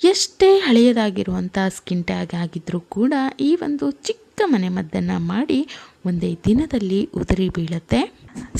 ಎಷ್ಟೇ ಹಳೆಯದಾಗಿರುವಂಥ skin tag ಆಗಿದ್ದರೂ ಕೂಡ ಈ ಒಂದು ಚಿಕ್ಕ ಮನೆಮದ್ದನ್ನು ಮಾಡಿ ಒಂದೇ ದಿನದಲ್ಲಿ ಉದುರಿ ಬೀಳುತ್ತೆ.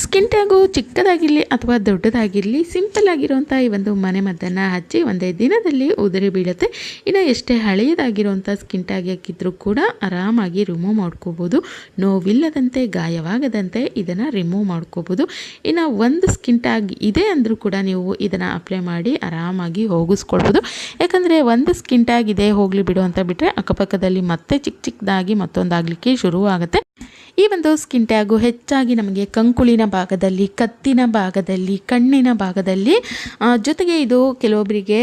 ಸ್ಕಿನ್ ಟ್ಯಾಗು ಚಿಕ್ಕದಾಗಿರಲಿ ಅಥವಾ ದೊಡ್ಡದಾಗಿರಲಿ ಸಿಂಪಲ್ ಆಗಿರುವಂಥ ಈ ಒಂದು ಮನೆಮದ್ದನ್ನು ಹಚ್ಚಿ ಒಂದೇ ದಿನದಲ್ಲಿ ಉದುರಿ ಬೀಳುತ್ತೆ. ಇನ್ನು ಎಷ್ಟೇ ಹಳೆಯದಾಗಿರುವಂಥ ಸ್ಕಿನ್ ಟ್ಯಾಗ್ ಹಾಕಿದ್ರೂ ಕೂಡ ಆರಾಮಾಗಿ ರಿಮೂವ್ ಮಾಡ್ಕೋಬೋದು. ನೋವಿಲ್ಲದಂತೆ, ಗಾಯವಾಗದಂತೆ ಇದನ್ನು ರಿಮೂವ್ ಮಾಡ್ಕೋಬೋದು. ಇನ್ನು ಒಂದು ಸ್ಕಿನ್ ಟ್ಯಾಗ್ ಇದೆ ಅಂದರೂ ಕೂಡ ನೀವು ಇದನ್ನು ಅಪ್ಲೈ ಮಾಡಿ ಆರಾಮಾಗಿ ಹೋಗಿಸ್ಕೊಳ್ಬೋದು. ಯಾಕಂದರೆ ಒಂದು ಸ್ಕಿನ್ ಟ್ಯಾಗ್ ಇದೆ, ಹೋಗಲಿ ಬಿಡು ಅಂತ ಬಿಟ್ಟರೆ ಅಕ್ಕಪಕ್ಕದಲ್ಲಿ ಮತ್ತೆ ಚಿಕ್ಕ ಚಿಕ್ಕದಾಗಿ ಮತ್ತೊಂದಾಗಲಿಕ್ಕೆ ಶುರುವಾಗುತ್ತೆ. ಈ ಒಂದು ಸ್ಕಿನ್ ಟ್ಯಾಗು ಹೆಚ್ಚಾಗಿ ನಮಗೆ ಕಂಕುಳಿನ ಭಾಗದಲ್ಲಿ, ಕತ್ತಿನ ಭಾಗದಲ್ಲಿ, ಕಣ್ಣಿನ ಭಾಗದಲ್ಲಿ ಜೊತೆಗೆ ಇದು ಕೆಲವೊಬ್ಬರಿಗೆ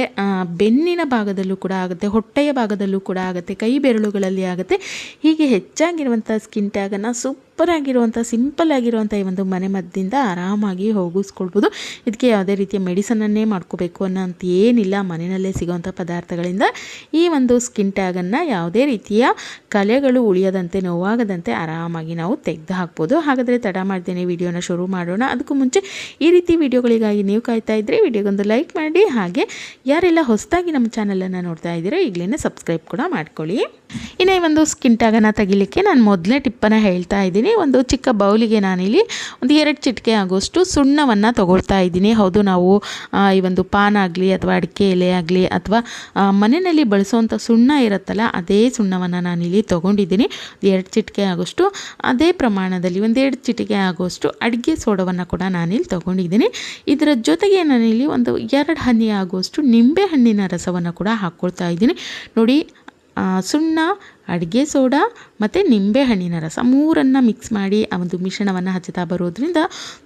ಬೆನ್ನಿನ ಭಾಗದಲ್ಲೂ ಕೂಡ ಆಗುತ್ತೆ, ಹೊಟ್ಟೆಯ ಭಾಗದಲ್ಲೂ ಕೂಡ ಆಗುತ್ತೆ, ಕೈ ಬೆರಳುಗಳಲ್ಲಿ ಆಗುತ್ತೆ. ಹೀಗೆ ಹೆಚ್ಚಾಗಿರುವಂಥ ಸ್ಕಿನ್ ಟ್ಯಾಗನ್ನು ಸೂಪರ್ ಆಗಿರುವಂಥ ಸಿಂಪಲ್ ಆಗಿರುವಂಥ ಈ ಒಂದು ಮನೆ ಮದ್ದಿಂದ ಆರಾಮಾಗಿ ಹೋಗಿಸ್ಕೊಳ್ಬೋದು. ಇದಕ್ಕೆ ಯಾವುದೇ ರೀತಿಯ ಮೆಡಿಸನನ್ನೇ ಮಾಡ್ಕೋಬೇಕು ಅನ್ನೋಂಥ ಏನಿಲ್ಲ. ಮನೆಯಲ್ಲೇ ಸಿಗುವಂಥ ಪದಾರ್ಥಗಳಿಂದ ಈ ಒಂದು ಸ್ಕಿನ್ ಟ್ಯಾಗನ್ನು ಯಾವುದೇ ರೀತಿಯ ಕಲೆಗಳು ಉಳಿಯದಂತೆ, ನೋವಾಗದಂತೆ ಆರಾಮಾಗಿ ನಾವು ತೆಗೆದು ಹಾಕ್ಬೋದು ಹಾಗಾದರೆ ತಡ ಮಾಡ್ತೇನೆ, ವಿಡಿಯೋನ ಶುರು ಮಾಡೋಣ. ಅದಕ್ಕೂ ಮುಂಚೆ ಈ ರೀತಿ ವಿಡಿಯೋಗಳಿಗಾಗಿ ನೀವು ಕಾಯ್ತಾ ಇದ್ದರೆ ವಿಡಿಯೋಗೊಂದು ಲೈಕ್ ಮಾಡಿ. ಹಾಗೆ ಯಾರೆಲ್ಲ ಹೊಸದಾಗಿ ನಮ್ಮ ಚಾನಲನ್ನು ನೋಡ್ತಾ ಇದ್ದೀರೋ ಈಗಲೇ ಸಬ್ಸ್ಕ್ರೈಬ್ ಕೂಡ ಮಾಡ್ಕೊಳ್ಳಿ. ಇನ್ನು ಈ ಒಂದು ಸ್ಕಿನ್ ಟ್ಯಾಗನ್ನು ತೆಗಿಲಿಕ್ಕೆ ನಾನು ಮೊದಲೇ ಟಿಪ್ಪನ್ನು ಹೇಳ್ತಾ ಇದ್ದೀನಿ. ಒಂದು ಚಿಕ್ಕ ಬೌಲಿಗೆ ನಾನಿಲ್ಲಿ ಒಂದು ಎರಡು ಚಿಟಿಕೆ ಆಗೋಷ್ಟು ಸುಣ್ಣವನ್ನು ತೊಗೊಳ್ತಾ ಇದ್ದೀನಿ. ಹೌದು, ನಾವು ಈ ಒಂದು ಪಾನ್ ಆಗಲಿ ಅಥವಾ ಅಡಿಕೆ ಎಲೆ ಆಗಲಿ ಅಥವಾ ಮನೆಯಲ್ಲಿ ಬಳಸುವಂಥ ಸುಣ್ಣ ಇರುತ್ತಲ್ಲ, ಅದೇ ಸುಣ್ಣವನ್ನು ನಾನಿಲ್ಲಿ ತೊಗೊಂಡಿದ್ದೀನಿ. ಎರಡು ಚಿಟಿಕೆ ಆಗೋಷ್ಟು ಅದೇ ಪ್ರಮಾಣದಲ್ಲಿ ಒಂದೆರಡು ಚಿಟಿಕೆ ಆಗೋಷ್ಟು ಅಡುಗೆ ಸೋಡವನ್ನು ಕೂಡ ನಾನಿಲ್ಲಿ ತೊಗೊಂಡಿದ್ದೀನಿ. ಇದರ ಜೊತೆಗೆ ನಾನಿಲ್ಲಿ ಒಂದು ಎರಡು ಹನಿ ಆಗುವಷ್ಟು ನಿಂಬೆ ಹಣ್ಣಿನ ರಸವನ್ನು ಕೂಡ ಹಾಕ್ಕೊಳ್ತಾ ಇದ್ದೀನಿ. ನೋಡಿ ಆ, ಸುಣ್ಣ ಅಡುಗೆ ಸೋಡಾ ಮತ್ತು ನಿಂಬೆಹಣ್ಣಿನ ರಸ. ಮೂರನ್ನು ಮಿಕ್ಸ್ ಮಾಡಿ ಆ ಒಂದು ಮಿಶ್ರಣವನ್ನು ಹಚ್ಚುತ್ತಾ ಬರೋದ್ರಿಂದ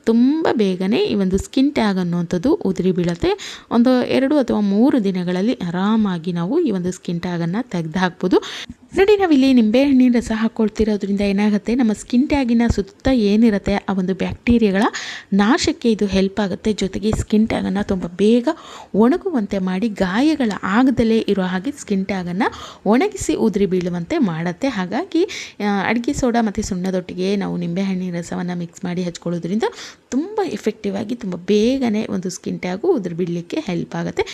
ತುಂಬ ಬೇಗನೆ ಈ ಒಂದು ಸ್ಕಿನ್ ಟ್ಯಾಗ್ ಅನ್ನುವಂಥದ್ದು ಉದುರಿ ಬೀಳುತ್ತೆ. ಒಂದು ಎರಡು ಅಥವಾ ಮೂರು ದಿನಗಳಲ್ಲಿ ಆರಾಮಾಗಿ ನಾವು ಈ ಒಂದು ಸ್ಕಿನ್ ಟ್ಯಾಗನ್ನು ತೆಗೆದು ಹಾಕ್ಬೋದು ನೋಡಿ, ನಾವಿಲ್ಲಿ ನಿಂಬೆಹಣ್ಣಿನ ರಸ ಹಾಕ್ಕೊಳ್ತಿರೋದ್ರಿಂದ ಏನಾಗುತ್ತೆ? ನಮ್ಮ ಸ್ಕಿನ್ ಟ್ಯಾಗಿನ ಸುತ್ತ ಏನಿರುತ್ತೆ? ಆ ಒಂದು ಬ್ಯಾಕ್ಟೀರಿಯಾಗಳ ನಾಶಕ್ಕೆ ಇದು ಹೆಲ್ಪ್ ಆಗುತ್ತೆ. ಜೊತೆಗೆ ಸ್ಕಿನ್ ಟ್ಯಾಗನ್ನು ತುಂಬ ಬೇಗ ಒಣಗುವಂತೆ ಮಾಡಿ ಗಾಯಗಳ ಆಗದಲ್ಲೇ ಇರೋ ಹಾಗೆ ಸ್ಕಿನ್ ಟ್ಯಾಗನ್ನು ಒಣಗಿಸಿ ಉದುರಿ ಬೀಳುವಂತೆ ಮಾಡುತ್ತೆ ಹಾಗಾಗಿ ಅಡುಗೆ ಸೋಡಾ ಮತ್ತು ಸುಣ್ಣದೊಟ್ಟಿಗೆ ನಾವು ನಿಂಬೆಹಣ್ಣಿನ ರಸವನ್ನು ಮಿಕ್ಸ್ ಮಾಡಿ ಹಚ್ಕೊಳ್ಳೋದ್ರಿಂದ ತುಂಬ ಎಫೆಕ್ಟಿವ್ ಆಗಿ ತುಂಬ ಬೇಗನೆ ಒಂದು ಸ್ಕಿನ್ ಟ್ಯಾಗು ಉದುರು ಬಿಡಲಿಕ್ಕೆ ಹೆಲ್ಪ್ ಆಗುತ್ತೆ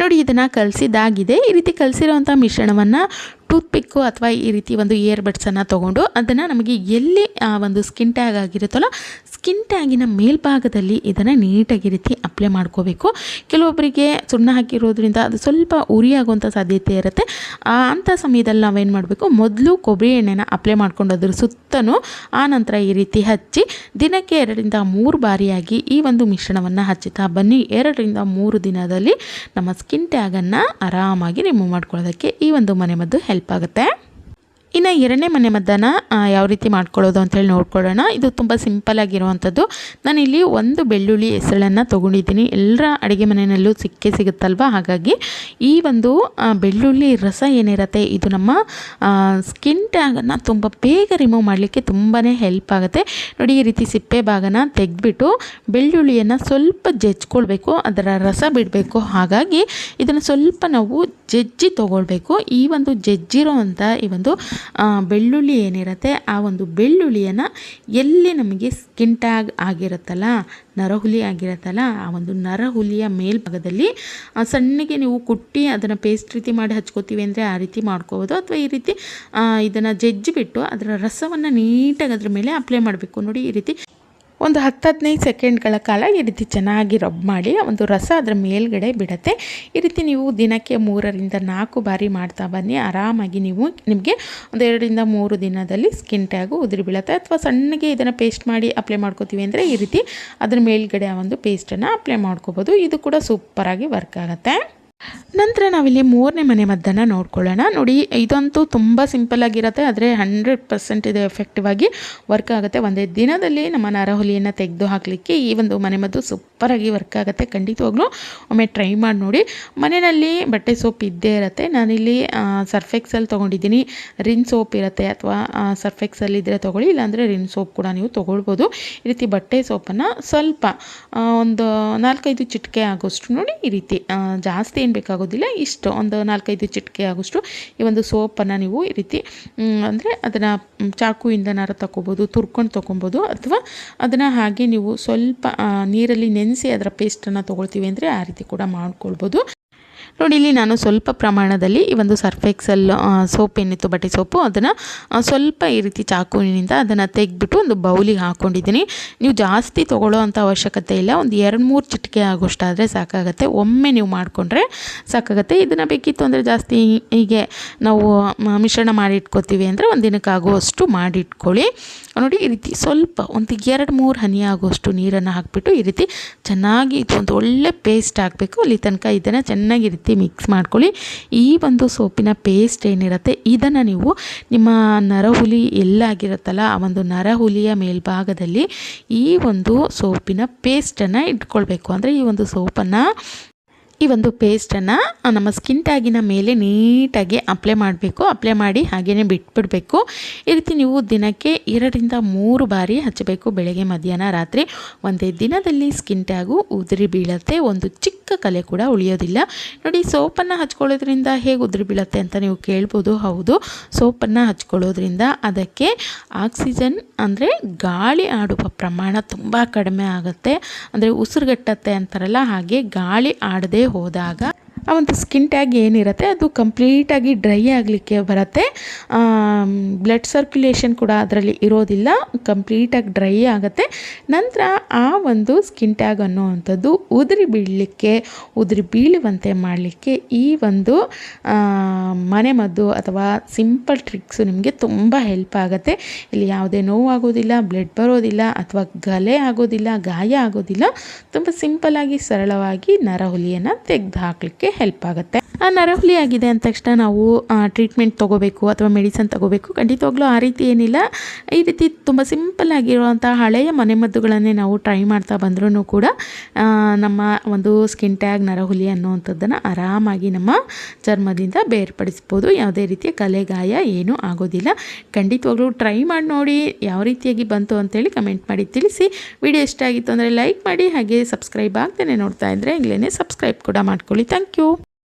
ನೋಡಿ ಇದನ್ನು ಕಲಸಿದಾಗಿದೆ ಈ ರೀತಿ ಕಲಸಿರೋವಂಥ ಮಿಶ್ರಣವನ್ನು ಟೂತ್ ಪಿಕ್ಕು ಅಥವಾ ಈ ರೀತಿ ಒಂದು ಇಯರ್ ಬಡ್ಸನ್ನು ತೊಗೊಂಡು ಅದನ್ನು ನಮಗೆ ಎಲ್ಲಿ, ಆ, ಒಂದು ಸ್ಕಿನ್ ಟ್ಯಾಗ್ ಆಗಿರುತ್ತಲ್ಲ, ಸ್ಕಿನ್ ಟ್ಯಾಗಿನ ಮೇಲ್ಭಾಗದಲ್ಲಿ ಇದನ್ನು ನೀಟಾಗಿ ರೀತಿ ಅಪ್ಲೈ ಮಾಡ್ಕೋಬೇಕು. ಕೆಲವೊಬ್ಬರಿಗೆ ಸುಣ್ಣ ಹಾಕಿರೋದ್ರಿಂದ ಅದು ಸ್ವಲ್ಪ ಉರಿಯಾಗುವಂಥ ಸಾಧ್ಯತೆ ಇರುತ್ತೆ. ಅಂಥ ಸಮಯದಲ್ಲಿ ನಾವೇನು ಮಾಡಬೇಕು, ಮೊದಲು ಕೊಬ್ಬರಿ ಎಣ್ಣೆನ ಅಪ್ಲೈ ಮಾಡ್ಕೊಂಡು ಅದ್ರ ಸುತ್ತಲೂ ಆ ನಂತರ ಈ ರೀತಿ ಹಚ್ಚಿ, ದಿನಕ್ಕೆ ಎರಡರಿಂದ ಮೂರು ಬಾರಿಯಾಗಿ ಈ ಒಂದು ಮಿಶ್ರಣವನ್ನು ಹಚ್ಚುತ್ತಾ ಬನ್ನಿ. ಎರಡರಿಂದ ಮೂರು ದಿನದಲ್ಲಿ ನಮ್ಮ ಸ್ಕಿನ್ ಟ್ಯಾಗನ್ನು ಆರಾಮಾಗಿ ರಿಮೂವ್ ಮಾಡ್ಕೊಳ್ಳೋದಕ್ಕೆ ಈ ಒಂದು ಮನೆಮದ್ದು ಹೆಲ್ಪ್ ಆಗುತ್ತೆ ಇನ್ನು ಎರಡನೇ ಮನೆ ಮದ್ದನ ಯಾವ ರೀತಿ ಮಾಡ್ಕೊಳ್ಳೋದು ಅಂತೇಳಿ ನೋಡ್ಕೊಳ್ಳೋಣ. ಇದು ತುಂಬ ಸಿಂಪಲ್ ಆಗಿರುವಂಥದ್ದು. ನಾನಿಲ್ಲಿ ಒಂದು ಬೆಳ್ಳುಳ್ಳಿ ಹೆಸಳನ್ನು ತೊಗೊಂಡಿದ್ದೀನಿ. ಎಲ್ಲರ ಅಡುಗೆ ಮನೆಯಲ್ಲೂ ಸಿಕ್ಕೇ ಸಿಗುತ್ತಲ್ವ? ಹಾಗಾಗಿ ಈ ಒಂದು ಬೆಳ್ಳುಳ್ಳಿ ರಸ ಏನಿರುತ್ತೆ, ಇದು ನಮ್ಮ ಸ್ಕಿನ್ ಟ್ಯಾಗನ್ನು ತುಂಬ ಬೇಗ ರಿಮೂವ್ ಮಾಡಲಿಕ್ಕೆ ತುಂಬಾ ಹೆಲ್ಪ್ ಆಗುತ್ತೆ. ನೋಡಿ, ಈ ರೀತಿ ಸಿಪ್ಪೆ ಭಾಗನ ತೆಗೆದ್ಬಿಟ್ಟು ಬೆಳ್ಳುಳ್ಳಿಯನ್ನು ಸ್ವಲ್ಪ ಜಜ್ಕೊಳ್ಬೇಕು ಅದರ ರಸ ಬಿಡಬೇಕು. ಹಾಗಾಗಿ ಇದನ್ನು ಸ್ವಲ್ಪ ನಾವು ಜಜ್ಜಿ ತೊಗೊಳ್ಬೇಕು. ಈ ಒಂದು ಜಜ್ಜಿರೋ ಈ ಒಂದು ಬೆಳ್ಳುಳ್ಳಿ ಏನಿರುತ್ತೆ, ಆ ಒಂದು ಬೆಳ್ಳುಳ್ಳಿಯನ್ನು ಎಲ್ಲಿ ನಮಗೆ ಸ್ಕಿನ್ ಟ್ಯಾಗ್ ಆಗಿರುತ್ತಲ್ಲ, ನರಹುಲಿ ಆಗಿರುತ್ತಲ್ಲ, ಆ ಒಂದು ನರಹುಲಿಯ ಮೇಲ್ಭಾಗದಲ್ಲಿ ಸಣ್ಣಗೆ ನೀವು ಕುಟ್ಟಿ ಅದನ್ನು ಪೇಸ್ಟ್ ರೀತಿ ಮಾಡಿ ಹಚ್ಕೋತೀವಿ ಅಂದರೆ ಆ ರೀತಿ ಮಾಡ್ಕೋಬೋದು. ಅಥವಾ ಈ ರೀತಿ ಇದನ್ನು ಜಜ್ಜಿಬಿಟ್ಟು ಅದರ ರಸವನ್ನು ನೀಟಾಗಿ ಅದ್ರ ಮೇಲೆ ಅಪ್ಲೈ ಮಾಡಬೇಕು. ನೋಡಿ ಈ ರೀತಿ ಒಂದು ಹತ್ತು ಹದಿನೈದು ಸೆಕೆಂಡ್ಗಳ ಕಾಲ ಈ ರೀತಿ ಚೆನ್ನಾಗಿ ರಬ್ ಮಾಡಿ ಒಂದು ರಸ ಅದರ ಮೇಲ್ಗಡೆ ಬಿಡುತ್ತೆ. ಈ ರೀತಿ ನೀವು ದಿನಕ್ಕೆ ಮೂರರಿಂದ ನಾಲ್ಕು ಬಾರಿ ಮಾಡ್ತಾ ಬನ್ನಿ. ಆರಾಮಾಗಿ ನೀವು ನಿಮಗೆ ಒಂದು ಎರಡರಿಂದ ಮೂರು ದಿನದಲ್ಲಿ ಸ್ಕಿನ್ ಟ್ಯಾಗು ಉದುರಿ ಬೀಳುತ್ತೆ. ಅಥವಾ ಸಣ್ಣಗೆ ಇದನ್ನು ಪೇಸ್ಟ್ ಮಾಡಿ ಅಪ್ಲೈ ಮಾಡ್ಕೋತೀವಿ ಅಂದರೆ ಈ ರೀತಿ ಅದ್ರ ಮೇಲ್ಗಡೆ ಆ ಒಂದು ಪೇಸ್ಟನ್ನು ಅಪ್ಲೈ ಮಾಡ್ಕೋಬೋದು. ಇದು ಕೂಡ ಸೂಪರಾಗಿ ವರ್ಕ್ ಆಗುತ್ತೆ. ನಂತರ ನಾವಿಲ್ಲಿ ಮೂರನೇ ಮನೆ ಮದ್ದನ್ನು ನೋಡ್ಕೊಳ್ಳೋಣ. ನೋಡಿ, ಇದಂತೂ ತುಂಬ ಸಿಂಪಲ್ ಆಗಿರುತ್ತೆ, ಆದರೆ ಹಂಡ್ರೆಡ್ ಪರ್ಸೆಂಟ್ ಇದು ಎಫೆಕ್ಟಿವ್ ಆಗಿ ವರ್ಕ್ ಆಗುತ್ತೆ. ಒಂದೇ ದಿನದಲ್ಲಿ ನಮ್ಮ ನರಹುಲಿಯನ್ನು ತೆಗೆದು ಹಾಕಲಿಕ್ಕೆ ಈ ಒಂದು ಮನೆಮದ್ದು ಸೂಪರಾಗಿ ವರ್ಕ್ ಆಗುತ್ತೆ. ಖಂಡಿತವಾಗ್ಲೂ ಒಮ್ಮೆ ಟ್ರೈ ಮಾಡಿ ನೋಡಿ. ಮನೆಯಲ್ಲಿ ಬಟ್ಟೆ ಸೋಪ್ ಇದ್ದೇ ಇರುತ್ತೆ. ನಾನಿಲ್ಲಿ ಸರ್ಫೆಕ್ಸಲ್ಲಿ ತೊಗೊಂಡಿದ್ದೀನಿ. ರಿನ್ ಸೋಪ್ ಇರುತ್ತೆ ಅಥವಾ ಸರ್ಫೆಕ್ಸಲ್ಲಿ ಇದ್ದರೆ ತೊಗೊಳ್ಳಿ, ಇಲ್ಲಾಂದರೆ ರಿನ್ ಸೋಪ್ ಕೂಡ ನೀವು ತೊಗೊಳ್ಬೋದು. ಈ ರೀತಿ ಬಟ್ಟೆ ಸೋಪನ್ನು ಸ್ವಲ್ಪ ಒಂದು ನಾಲ್ಕೈದು ಚಿಟಿಕೆ ಆಗೋಷ್ಟು ನೋಡಿ ಈ ರೀತಿ ಜಾಸ್ತಿ ಏನು ಬೇಕಾಗೋದಿಲ್ಲ, ಇಷ್ಟು, ಒಂದು ನಾಲ್ಕೈದು ಚಿಟಿಕೆ ಆಗೋಷ್ಟು ಈ ಒಂದು ಸೋಪನ್ನು ನೀವು ಈ ರೀತಿ ಅಂದರೆ ಅದನ್ನು ಚಾಕುಯಿಂದನಾರು ತಗೋಬೋದು ತುರ್ಕೊಂಡು ತೊಗೊಬೋದು ಅಥವಾ ಅದನ್ನು ಹಾಗೆ ನೀವು ಸ್ವಲ್ಪ ನೀರಲ್ಲಿ ನೆನೆಸಿ ಅದರ ಪೇಸ್ಟನ್ನು ತೊಗೊಳ್ತೀವಿ ಅಂದರೆ ಆ ರೀತಿ ಕೂಡ ಮಾಡ್ಕೊಳ್ಬೋದು. ನೋಡಿ, ಇಲ್ಲಿ ನಾನು ಸ್ವಲ್ಪ ಪ್ರಮಾಣದಲ್ಲಿ ಈ ಒಂದು ಸರ್ಫೆಕ್ಸಲ್ ಸೋಪ್ ಏನಿತ್ತು ಬಟ್ಟೆ ಸೋಪು. ಅದನ್ನು ಸ್ವಲ್ಪ ಈ ರೀತಿ ಚಾಕುವಿನಿಂದ ಅದನ್ನು ತೆಗೆದ್ಬಿಟ್ಟು ಒಂದು ಬೌಲಿಗೆ ಹಾಕ್ಕೊಂಡಿದ್ದೀನಿ ನೀವು ಜಾಸ್ತಿ ತೊಗೊಳ್ಳೋ ಅವಶ್ಯಕತೆ ಇಲ್ಲ. ಒಂದು ಎರಡು ಮೂರು ಚಿಟಿಕೆ ಆಗೋಷ್ಟಾದರೆ ಸಾಕಾಗುತ್ತೆ. ಒಮ್ಮೆ ನೀವು ಮಾಡಿಕೊಂಡ್ರೆ ಸಾಕಾಗುತ್ತೆ. ಇದನ್ನು ಬೇಕಿತ್ತು ಅಂದರೆ ಜಾಸ್ತಿ ಹೀಗೆ ನಾವು ಮಿಶ್ರಣ ಮಾಡಿ ಇಟ್ಕೋತೀವಿ ಅಂದರೆ ಒಂದು ದಿನಕ್ಕೆ ಆಗುವಷ್ಟು ಮಾಡಿ ಇಟ್ಕೊಳ್ಳಿ ನೋಡಿ, ಈ ರೀತಿ ಸ್ವಲ್ಪ ಒಂದು ಎರಡು ಮೂರು ಹನಿ ಆಗುವಷ್ಟು ನೀರನ್ನು ಹಾಕಿಬಿಟ್ಟು ಈ ರೀತಿ ಚೆನ್ನಾಗಿ ಇದು ಒಂದು ಒಳ್ಳೆ ಪೇಸ್ಟ್ ಹಾಕಬೇಕು. ಅಲ್ಲಿ ತನಕ ಇದನ್ನು ಚೆನ್ನಾಗಿ ರೀತಿ ಮಿಕ್ಸ್ ಮಾಡ್ಕೊಳ್ಳಿ. ಈ ಒಂದು ಸೋಪಿನ ಪೇಸ್ಟ್ ಏನಿರುತ್ತೆ, ಇದನ್ನು ನೀವು ನಿಮ್ಮ ನರಹುಲಿ ಎಲ್ಲಾಗಿರುತ್ತಲ್ಲ, ಆ ಒಂದು ನರಹುಲಿಯ ಮೇಲ್ಭಾಗದಲ್ಲಿ ಈ ಒಂದು ಸೋಪಿನ ಪೇಸ್ಟನ್ನು ಇಟ್ಕೊಳ್ಬೇಕು. ಅಂದರೆ ಈ ಒಂದು ಸೋಪನ್ನು ಈ ಒಂದು ಪೇಸ್ಟನ್ನು ನಮ್ಮ ಸ್ಕಿನ್ ಟ್ಯಾಗಿನ ಮೇಲೆ ನೀಟಾಗಿ ಅಪ್ಲೈ ಮಾಡಬೇಕು. ಅಪ್ಲೈ ಮಾಡಿ ಹಾಗೆಯೇ ಬಿಟ್ಬಿಡಬೇಕು. ಈ ರೀತಿ ನೀವು ದಿನಕ್ಕೆ ಎರಡರಿಂದ ಮೂರು ಬಾರಿ ಹಚ್ಚಬೇಕು ಬೆಳಗ್ಗೆ, ಮಧ್ಯಾಹ್ನ, ರಾತ್ರಿ. ಒಂದೇ ದಿನದಲ್ಲಿ ಸ್ಕಿನ್ ಟ್ಯಾಗು ಉದುರಿ ಬೀಳುತ್ತೆ. ಒಂದು ಚಿಕ್ಕ ಕಲೆ ಕೂಡ ಉಳಿಯೋದಿಲ್ಲ. ನೋಡಿ, ಸೋಪನ್ನು ಹಚ್ಕೊಳ್ಳೋದ್ರಿಂದ ಹೇಗೆ ಉದುರಿ ಬೀಳುತ್ತೆ ಅಂತ ನೀವು ಕೇಳ್ಬೋದು, ಹೌದು. ಸೋಪನ್ನು ಹಚ್ಕೊಳ್ಳೋದ್ರಿಂದ ಅದಕ್ಕೆ ಆಕ್ಸಿಜನ್ ಅಂದರೆ ಗಾಳಿ ಆಡುವ ಪ್ರಮಾಣ ತುಂಬ ಕಡಿಮೆ ಆಗುತ್ತೆ. ಅಂದರೆ ಉಸಿರುಗಟ್ಟತ್ತೆ ಅಂತಾರಲ್ಲ, ಹಾಗೆ ಗಾಳಿ ಆಡದೆ ಹೋದಾಗ ಆ ಒಂದು ಸ್ಕಿನ್ ಟ್ಯಾಗ್ ಏನಿರುತ್ತೆ, ಅದು ಕಂಪ್ಲೀಟಾಗಿ ಡ್ರೈ ಆಗಲಿಕ್ಕೆ ಬರುತ್ತೆ. ಬ್ಲಡ್ ಸರ್ಕ್ಯುಲೇಷನ್ ಕೂಡ ಅದರಲ್ಲಿ ಇರೋದಿಲ್ಲ ಕಂಪ್ಲೀಟಾಗಿ ಡ್ರೈ ಆಗುತ್ತೆ. ನಂತರ ಆ ಒಂದು ಸ್ಕಿನ್ ಟ್ಯಾಗ್ ಅನ್ನುವಂಥದ್ದು ಉದುರಿ ಬೀಳಲಿಕ್ಕೆ, ಉದುರಿ ಬೀಳುವಂತೆ ಮಾಡಲಿಕ್ಕೆ ಈ ಒಂದು ಮನೆಮದ್ದು ಅಥವಾ ಸಿಂಪಲ್ ಟ್ರಿಕ್ಸು ನಿಮಗೆ ತುಂಬ ಹೆಲ್ಪ್ ಆಗುತ್ತೆ. ಇಲ್ಲಿ ಯಾವುದೇ ನೋವಾಗೋದಿಲ್ಲ ಬ್ಲಡ್ ಬರೋದಿಲ್ಲ ಅಥವಾ ಗಲೆ ಆಗೋದಿಲ್ಲ, ಗಾಯ ಆಗೋದಿಲ್ಲ, ತುಂಬ ಸಿಂಪಲ್ಲಾಗಿ ಸರಳವಾಗಿ ನರಹುಲಿಯನ್ನು ತೆಗೆದು ಹಾಕಲಿಕ್ಕೆ ಹೆಲ್ಪ್ ಆಗುತ್ತೆ. ಆ, ನರಹುಲಿ ಆಗಿದೆ ಅಂದ ತಕ್ಷಣ ನಾವು ಟ್ರೀಟ್ಮೆಂಟ್ ತೊಗೋಬೇಕು ಅಥವಾ ಮೆಡಿಸನ್ ತೊಗೋಬೇಕು. ಖಂಡಿತವಾಗ್ಲೂ ಆ ರೀತಿ ಏನಿಲ್ಲ. ಈ ರೀತಿ ತುಂಬ ಸಿಂಪಲ್ ಆಗಿರುವಂಥ ಹಳೆಯ ಮನೆಮದ್ದುಗಳನ್ನೇ ನಾವು ಟ್ರೈ ಮಾಡ್ತಾ ಬಂದ್ರೂ ಕೂಡ ನಮ್ಮ ಒಂದು ಸ್ಕಿನ್ ಟ್ಯಾಗ್ ನರಹುಲಿ ಅನ್ನುವಂಥದ್ದನ್ನು ಆರಾಮಾಗಿ ನಮ್ಮ ಚರ್ಮದಿಂದ ಬೇರ್ಪಡಿಸ್ಬೋದು. ಯಾವುದೇ ರೀತಿಯ ಕಲೆಗಾಯ ಏನೂ ಆಗೋದಿಲ್ಲ. ಖಂಡಿತವಾಗ್ಲೂ ಟ್ರೈ ಮಾಡಿ ನೋಡಿ ಯಾವ ರೀತಿಯಾಗಿ ಬಂತು ಅಂತೇಳಿ ಕಮೆಂಟ್ ಮಾಡಿ ತಿಳಿಸಿ. ವಿಡಿಯೋ ಇಷ್ಟ ಆಗಿತ್ತು ಅಂದರೆ ಲೈಕ್ ಮಾಡಿ, ಹಾಗೆ ಸಬ್ಸ್ಕ್ರೈಬ್ ಆಗ್ತೇನೆ ನೋಡ್ತಾ ಇದ್ದರೆ ಈಗಲೇ ಸಬ್ಸ್ಕ್ರೈಬ್ ಕೂಡ ಮಾಡ್ಕೊಳ್ಳಿ. Thank you